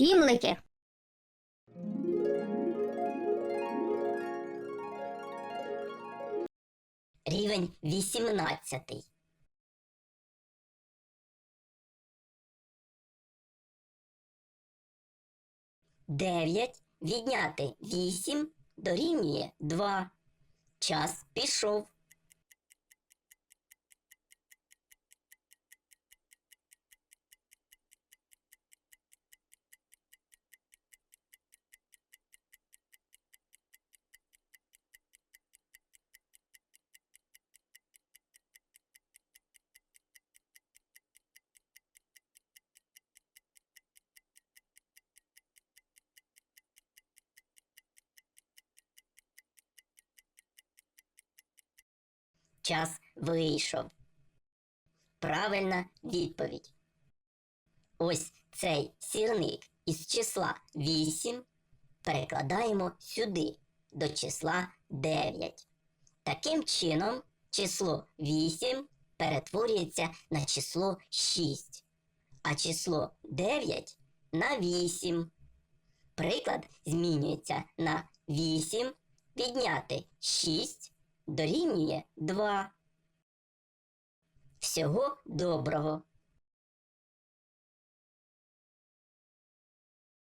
Сімлики. Рівень 18. Дев'ять відняти вісім дорівнює два. Час пішов. Час вийшов. Правильна відповідь. Ось цей сірник із числа 8 перекладаємо сюди до числа 9. Таким чином, число 8 перетворюється на число 6, а число 9 на 8. Приклад змінюється на 8 підняти 6 дорівнює 2. Всього доброго!